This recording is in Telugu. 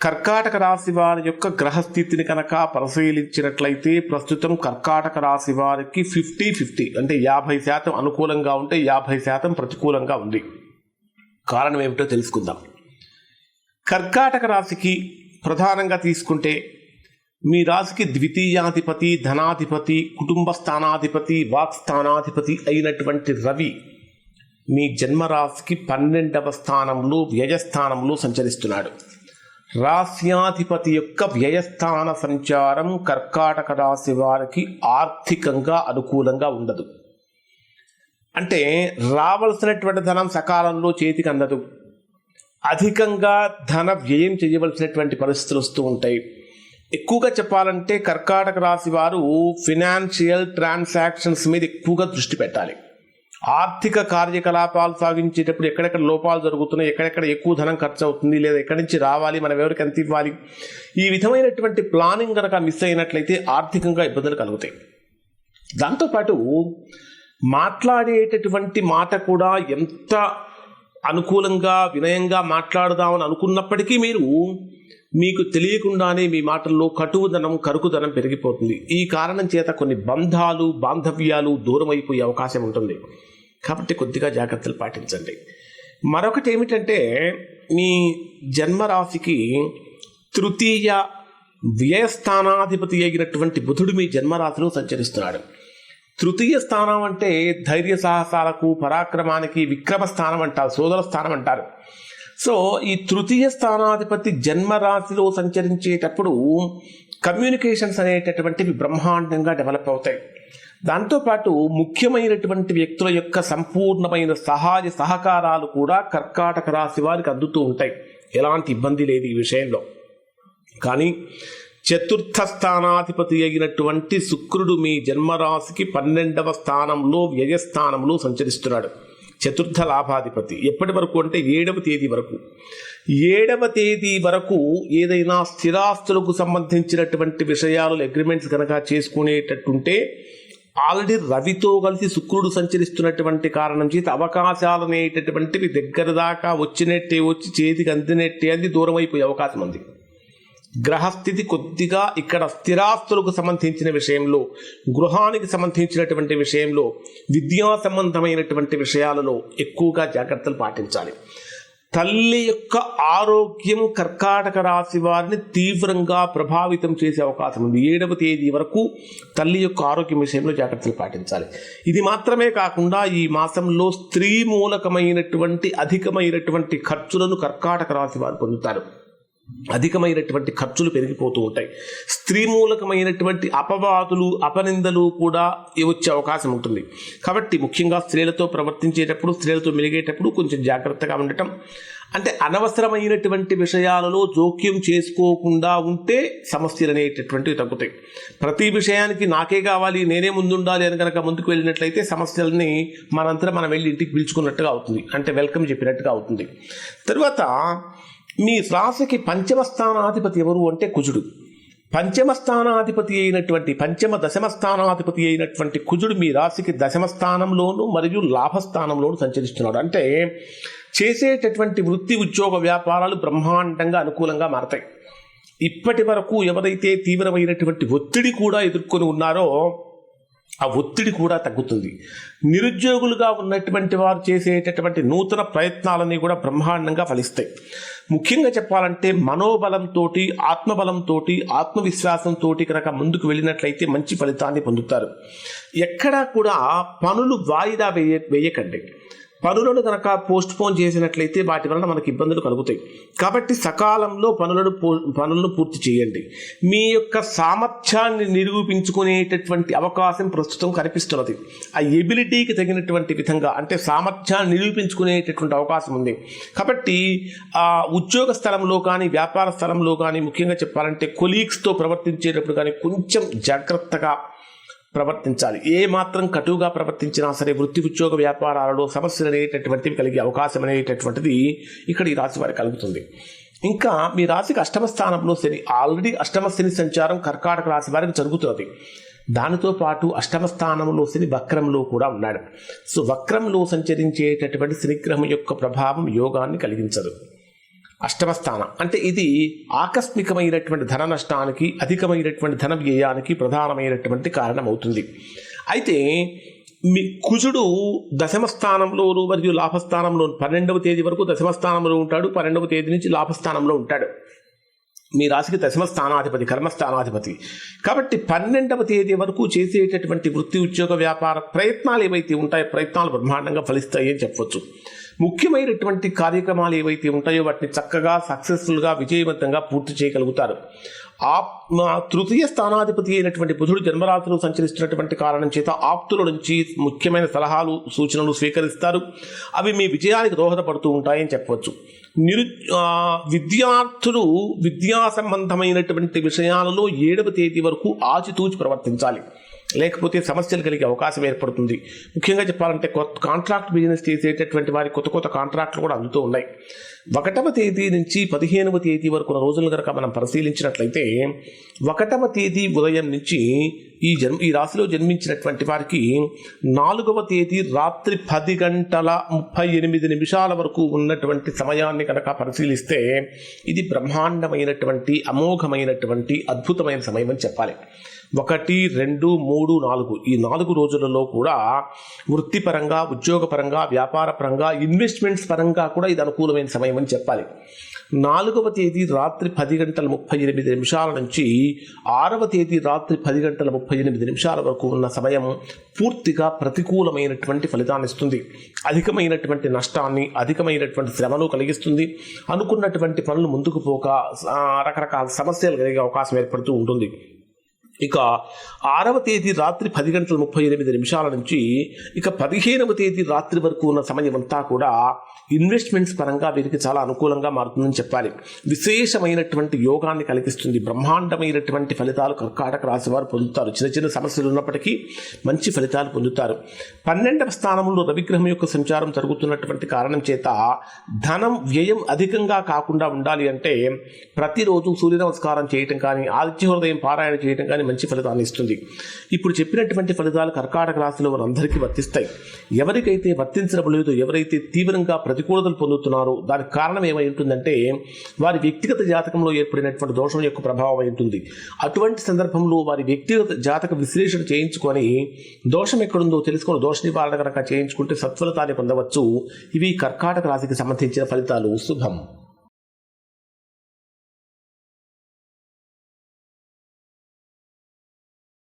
కర్కాటక రాశి వారి యొక్క గ్రహస్థితిని కనుక పరిశీలించినట్లయితే ప్రస్తుతం కర్కాటక రాశి వారికి ఫిఫ్టీ ఫిఫ్టీ అంటే యాభై శాతం అనుకూలంగా ఉంటే యాభై శాతం ప్రతికూలంగా ఉంది. కారణం ఏమిటో తెలుసుకుందాం. కర్కాటక రాశికి ప్రధానంగా తీసుకుంటే మీ రాశికి ద్వితీయాధిపతి ధనాధిపతి కుటుంబ స్థానాధిపతి వాక్ స్థానాధిపతి అయినటువంటి రవి మీ జన్మరాశికి పన్నెండవ స్థానంలో వ్యయస్థానంలో సంచరిస్తున్నాడు. రాశ్యాధిపతి యొక్క వ్యయస్థాన సంచారం కర్కాటక రాశి వారికి ఆర్థికంగా అనుకూలంగా ఉండదు. అంటే రావలసినటువంటి ధనం సకాలంలో చేతికి అందదు. అధికంగా ధన వ్యయం చేయవలసినటువంటి పరిస్థితులు వస్తూ ఉంటాయి. ఎక్కువగా చెప్పాలంటే కర్కాటక రాశి వారు ఫినాన్షియల్ ట్రాన్సాక్షన్స్ మీద ఎక్కువగా దృష్టి పెట్టాలి. ఆర్థిక కార్యకలాపాలు సాగించేటప్పుడు ఎక్కడెక్కడ లోపాలు జరుగుతున్నాయి ఎక్కడెక్కడ ఎక్కువ ధనం ఖర్చు అవుతుంది లేదా ఎక్కడి నుంచి రావాలి మనం ఎవరికి ఎంత ఇవ్వాలి ఈ విధమైనటువంటి ప్లానింగ్ కనుక మిస్ అయినట్లయితే ఆర్థికంగా ఇబ్బందులు కలుగుతాయి. దాంతోపాటు మాట్లాడేటటువంటి మాట కూడా ఎంత అనుకూలంగా వినయంగా మాట్లాడదామని అనుకున్నప్పటికీ మీరు మీకు తెలియకుండానే మీ మాటల్లో కటువుదనం కరుకుదనం పెరిగిపోతుంది. ఈ కారణం చేత కొన్ని బంధాలు బాంధవ్యాలు దూరం అయిపోయే అవకాశం ఉంటుంది. కాబట్టి కొద్దిగా జాగ్రత్తలు పాటించండి. మరొకటి ఏమిటంటే మీ జన్మరాశికి తృతీయ వ్యయస్థానాధిపతి అయినటువంటి బుధుడు మీ జన్మరాశిలో సంచరిస్తున్నాడు. తృతీయ స్థానం అంటే ధైర్య సాహసాలకు పరాక్రమానికి విక్రమ స్థానం అంటారు సోదర స్థానం అంటారు. సో ఈ తృతీయ స్థానాధిపతి జన్మరాశిలో సంచరించేటప్పుడు కమ్యూనికేషన్స్ అనేటటువంటివి బ్రహ్మాండంగా డెవలప్ అవుతాయి. దాంతోపాటు ముఖ్యమైనటువంటి వ్యక్తుల యొక్క సంపూర్ణమైన సహాయ సహకారాలు కూడా కర్కాటక రాశి వారికి అందుతూ ఉంటాయి. ఎలాంటి ఇబ్బంది లేదు ఈ విషయంలో. కానీ చతుర్థ స్థానాధిపతి అయినటువంటి శుక్రుడు మీ జన్మరాశికి పన్నెండవ స్థానంలో వ్యయస్థానంలో సంచరిస్తున్నాడు. చతుర్థ లాభాధిపతి. ఎప్పటి వరకు అంటే ఏడవ తేదీ వరకు. ఏడవ తేదీ వరకు ఏదైనా స్థిరాస్తులకు సంబంధించినటువంటి విషయాలు అగ్రిమెంట్స్ కనుక చేసుకునేటట్టుంటే ఆల్రెడీ రవితో కలిసి శుక్రుడు సంచరిస్తున్నటువంటి కారణం చేత అవకాశాలు అనేటటువంటివి దగ్గర దాకా వచ్చినట్టే వచ్చి చేతికి అందినట్టే అంది దూరం అయిపోయే అవకాశం ఉంది. గ్రహస్థితి కొద్దిగా ఇక్కడ స్థిరాస్తులకు సంబంధించిన విషయంలో గృహానికి సంబంధించినటువంటి విషయంలో విద్యా సంబంధమైనటువంటి విషయాలలో ఎక్కువగా జాగ్రత్తలు పాటించాలి. తల్లి యొక్క ఆరోగ్యం కర్కాటక రాశి వారిని తీవ్రంగా ప్రభావితం చేసే అవకాశం ఉంది. ఏడవ తేదీ వరకు తల్లి యొక్క ఆరోగ్యం విషయంలో జాగ్రత్తలు పాటించాలి. ఇది మాత్రమే కాకుండా ఈ మాసంలో స్త్రీ మూలకమైనటువంటి అధికమైనటువంటి ఖర్చులను కర్కాటక రాశి వారు పొందుతారు. అధికమైనటువంటి ఖర్చులు పెరిగిపోతూ ఉంటాయి. స్త్రీ మూలకమైనటువంటి అపవాదులు అపనిందలు కూడా వచ్చే అవకాశం ఉంటుంది. కాబట్టి ముఖ్యంగా స్త్రీలతో ప్రవర్తించేటప్పుడు స్త్రీలతో మెలిగేటప్పుడు కొంచెం జాగ్రత్తగా ఉండటం. అంటే అనవసరమైనటువంటి విషయాలలో జోక్యం చేసుకోకుండా ఉంటే సమస్యలు అనేటటువంటివి తగ్గుతాయి. ప్రతి విషయానికి నాకే కావాలి నేనే ముందుండాలి అని కనుక ముందుకు వెళ్ళినట్లయితే సమస్యలని మనంతా మనం వెళ్ళి ఇంటికి పిలుచుకున్నట్టుగా అవుతుంది. అంటే వెల్కమ్ చెప్పినట్టుగా అవుతుంది. తర్వాత మీ రాశికి పంచమ స్థానాధిపతి ఎవరు అంటే కుజుడు. పంచమ స్థానాధిపతి అయినటువంటి పంచమ దశమ స్థానాధిపతి అయినటువంటి కుజుడు మీ రాశికి దశమ స్థానంలోను మరియు లాభస్థానంలోను సంచరిస్తున్నాడు. అంటే చేసేటటువంటి వృత్తి ఉద్యోగ వ్యాపారాలు బ్రహ్మాండంగా అనుకూలంగా మారతాయి. ఇప్పటి వరకు ఎవరైతే తీవ్రమైనటువంటి ఒత్తిడి కూడా ఎదుర్కొని ఉన్నారో ఆ ఒత్తిడి కూడా తగ్గుతుంది. నిరుద్యోగులుగా ఉన్నటువంటి వారు చేసేటటువంటి నూతన ప్రయత్నాలన్నీ కూడా బ్రహ్మాండంగా ఫలిస్తాయి. ముఖ్యంగా చెప్పాలంటే మనోబలంతో ఆత్మబలంతో ఆత్మవిశ్వాసంతో కనుక ముందుకు వెళ్ళినట్లయితే మంచి ఫలితాన్ని పొందుతారు. ఎక్కడా కూడా పనులు వాయిదా వేయ వేయకండి. పనులను కనుక పోస్ట్ పోన్ చేసినట్లయితే వాటి వలన మనకు ఇబ్బందులు కలుగుతాయి. కాబట్టి సకాలంలో పనులను పనులను పూర్తి చేయండి. మీ యొక్క సామర్థ్యాన్ని నిరూపించుకునేటటువంటి అవకాశం ప్రస్తుతం కనిపిస్తున్నది. ఆ ఎబిలిటీకి తగినటువంటి విధంగా అంటే సామర్థ్యాన్ని నిరూపించుకునేటటువంటి అవకాశం ఉంది. కాబట్టి ఆ ఉద్యోగ స్థలంలో కానీ వ్యాపార స్థలంలో కానీ ముఖ్యంగా చెప్పాలంటే కొలీగ్స్తో ప్రవర్తించేటప్పుడు కానీ కొంచెం జాగ్రత్తగా ప్రవర్తించాలి. ఏ మాత్రం కటువుగా ప్రవర్తించినా సరే వృత్తి ఉద్యోగ వ్యాపారాలలో సమస్యలు అనేటటువంటివి కలిగే అవకాశం అనేటటువంటిది ఇక్కడ ఈ రాశి వారికి కలుగుతుంది. ఇంకా మీ రాశికి అష్టమ స్థానంలో శని ఆల్రెడీ అష్టమ శని సంచారం కర్కాటక రాశి వారికి జరుగుతున్నది. దానితో పాటు అష్టమ స్థానంలో శని వక్రంలో కూడా ఉన్నాడు. సో వక్రంలో సంచరించేటటువంటి శనిగ్రహం యొక్క ప్రభావం యోగాన్ని కలిగించదు. అష్టమ స్థానం అంటే ఇది ఆకస్మికమైనటువంటి ధన నష్టానికి అధికమైనటువంటి ధన వ్యయానికి ప్రధానమైనటువంటి కారణమవుతుంది. అయితే మీ కుజుడు దశమ స్థానంలోను మరియు లాభస్థానంలో పన్నెండవ తేదీ వరకు దశమ స్థానంలో ఉంటాడు పన్నెండవ తేదీ నుంచి లాభస్థానంలో ఉంటాడు. మీ రాశికి దశమ స్థానాధిపతి కర్మస్థానాధిపతి. కాబట్టి పన్నెండవ తేదీ వరకు చేసేటటువంటి వృత్తి ఉద్యోగ వ్యాపార ప్రయత్నాలు ఏవైతే ఉంటాయో ప్రయత్నాలు బ్రహ్మాండంగా ఫలిస్తాయి అని చెప్పవచ్చు ముఖ్యమైనటువంటి కార్యక్రమాలు ఏవైతే ఉంటాయో వాటిని చక్కగా సక్సెస్ఫుల్గా విజయవంతంగా పూర్తి చేయగలుగుతారు. ఆ తృతీయ స్థానాధిపతి అయినటువంటి బుధుడు జన్మరాత్రులు సంచరిస్తున్నటువంటి కారణం చేత ఆప్తుల నుంచి ముఖ్యమైన సలహాలు సూచనలు స్వీకరిస్తారు. అవి మీ విజయానికి దోహదపడుతూ ఉంటాయని చెప్పవచ్చు. నిరు విద్యార్థులు విద్యా సంబంధమైనటువంటి విషయాలలో ఏడవ తేదీ వరకు ఆచితూచి ప్రవర్తించాలి. లేకపోతే సమస్యలు కలిగే అవకాశం ఏర్పడుతుంది. ముఖ్యంగా చెప్పాలంటే కొత్త కాంట్రాక్ట్ బిజినెస్ చేసేటటువంటి వారి కొత్త కొత్త కాంట్రాక్ట్లు కూడా అందుతూ ఉన్నాయి. ఒకటవ తేదీ నుంచి పదిహేనవ తేదీ వరకు రోజులు కనుక మనం పరిశీలించినట్లయితే ఒకటవ తేదీ ఉదయం నుంచి ఈ జన్మ ఈ రాశిలో జన్మించినటువంటి వారికి నాలుగవ తేదీ రాత్రి పది గంటల ముప్పై ఎనిమిది నిమిషాల వరకు ఉన్నటువంటి సమయాన్ని కనుక పరిశీలిస్తే ఇది బ్రహ్మాండమైనటువంటి అమోఘమైనటువంటి అద్భుతమైన సమయం అని చెప్పాలి. ఒకటి రెండు మూడు నాలుగు ఈ నాలుగు రోజులలో కూడా వృత్తిపరంగా ఉద్యోగపరంగా వ్యాపార పరంగా ఇన్వెస్ట్మెంట్స్ పరంగా కూడా ఇది అనుకూలమైన సమయం అని చెప్పాలి. నాలుగవ తేదీ రాత్రి పది గంటల ముప్పై ఎనిమిది నిమిషాల నుంచి ఆరవ తేదీ రాత్రి పది గంటల ముప్పై ఎనిమిది నిమిషాల వరకు ఉన్న సమయం పూర్తిగా ప్రతికూలమైనటువంటి ఫలితాన్ని ఇస్తుంది. అధికమైనటువంటి నష్టాన్ని అధికమైనటువంటి శ్రమను కలిగిస్తుంది. అనుకున్నటువంటి పనులు ముందుకు పోక రకరకాల సమస్యలు కలిగే అవకాశం ఏర్పడుతూ ఉంటుంది. ఇక ఆరవ తేదీ రాత్రి పది గంటల ముప్పై ఎనిమిది నిమిషాల నుంచి ఇక పదిహేనవ తేదీ రాత్రి వరకు ఉన్న సమయం అంతా కూడా ఇన్వెస్ట్మెంట్స్ పరంగా వీరికి చాలా అనుకూలంగా మారుతుందని చెప్పాలి. విశేషమైనటువంటి యోగాన్ని కలిగిస్తుంది. బ్రహ్మాండమైనటువంటి ఫలితాలు కర్కాటక రాశి వారు పొందుతారు. చిన్న చిన్న సమస్యలు ఉన్నప్పటికీ మంచి ఫలితాలు పొందుతారు. పన్నెండవ స్థానంలో రవిగ్రహం యొక్క సంచారం జరుగుతున్నటువంటి కారణం చేత ధనం వ్యయం అధికంగా కాకుండా ఉండాలి అంటే ప్రతిరోజు సూర్య నమస్కారం చేయటం కానీ ఆదిత్య హృదయం పారాయణ చేయటం కానీ మంచి ఫలితాన్ని ఇస్తుంది. ఇప్పుడు చెప్పినటువంటి ఫలితాలు కర్కాటక రాశిలో వారందరికీ వర్తిస్తాయి. ఎవరికైతే వర్తించడం లేదు ఎవరైతే తీవ్రంగా ప్రతికూలతలు పొందుతున్నారో దానికి కారణం ఏమై ఉంటుందంటే వారి వ్యక్తిగత జాతకంలో ఏర్పడినటువంటి దోషం యొక్క ప్రభావం అయి ఉంటుంది. అటువంటి సందర్భంలో వారి వ్యక్తిగత జాతక విశ్లేషణ చేయించుకొని దోషం ఎక్కడుందో తెలుసుకొని దోష నివారణ కనుక చేయించుకుంటే సత్ఫలితాన్ని పొందవచ్చు. ఇవి కర్కాటక రాశికి సంబంధించిన ఫలితాలు. శుభం.